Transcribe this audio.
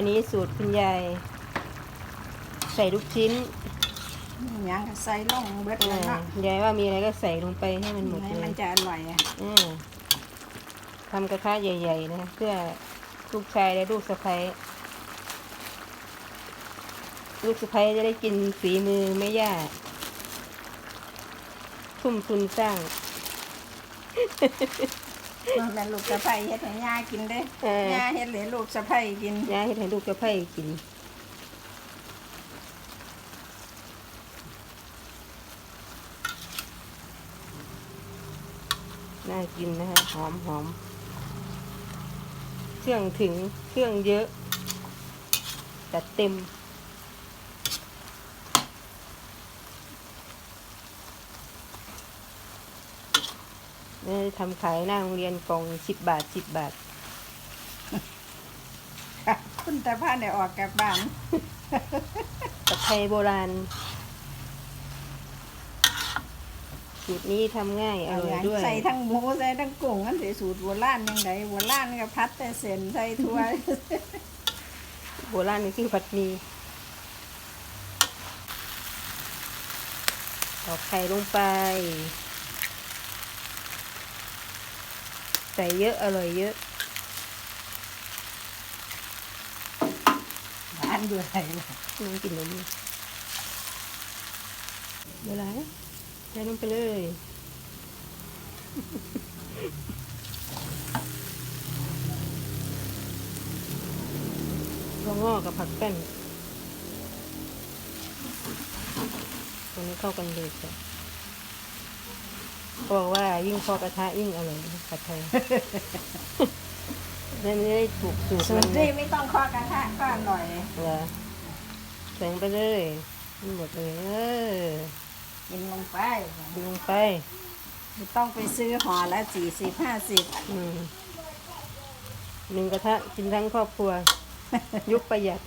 อันนี้สูตรคุณยายใส่ลูกชิ้นหยังก็ใส่ลงเบิดอ่เลยเนาะายายว่ามีอะไรก็ใส่ลงไปให้มันหมดให้เลมันยจะอร่อยอะอ่าทำกระทะใหญ่ ๆ นะเพื่อลูกชายและลูกสะใภ้ลูกสะใภ้จะได้กินฝีมือแม่ย่าทุ่มทุนสร้าง มันเป็นลูกสะใภ้เฮ็ดให้ย่ากินเด้เออ ย่าเฮ็ดให้ลูกสะใภ้กินย่าให้ให้ลูกสะใภ้กิน น่ากินนะคะหอมหอมเครื่องถึงเครื่องเยอะจัดเต็ม เนี่ยทำขายหน้าโรงเรียนกล่องสิบบาทสิบบาท คุณตาพานได้ออกจากบ้าน ตะไคร้โบราณสูตรนี้ทำง่ายอร่อยด้วยใส่ทั้งหมูใส่ทั้งกุ้งอันสิสูตรโบราณยังไงโบราณก็พัดแต่เส้นใส่ถั่วโบราณนี่คือผัดหมีตอกไข่ลงไป ใส่เยอะ อร่อยเยอะ บ้านอยู่ไหนล่ะน้องกินนมเวลาใส่ลงไปเลยก็งอกกับผักแป้นตัวนี้เข้ากันเลยจ้ะ เขาบอกว่ายิ่งพอกระทะยิ่งอร่อยนะผัดไทยนั่นไม่ได้ถูกสูตรสูมัตนรนะที่ไม่ต้องเคาะกระทะก็อร่อยเหรอใส่ลงไปเลยนี่หมดเลยเออกินลงไปกินลงไป ไม่ต้องไปซื้อห่อละสี่สิบห้าสิบอืมหนึ่งกระทะกินทั้งครอบครัว ยุคประหยัด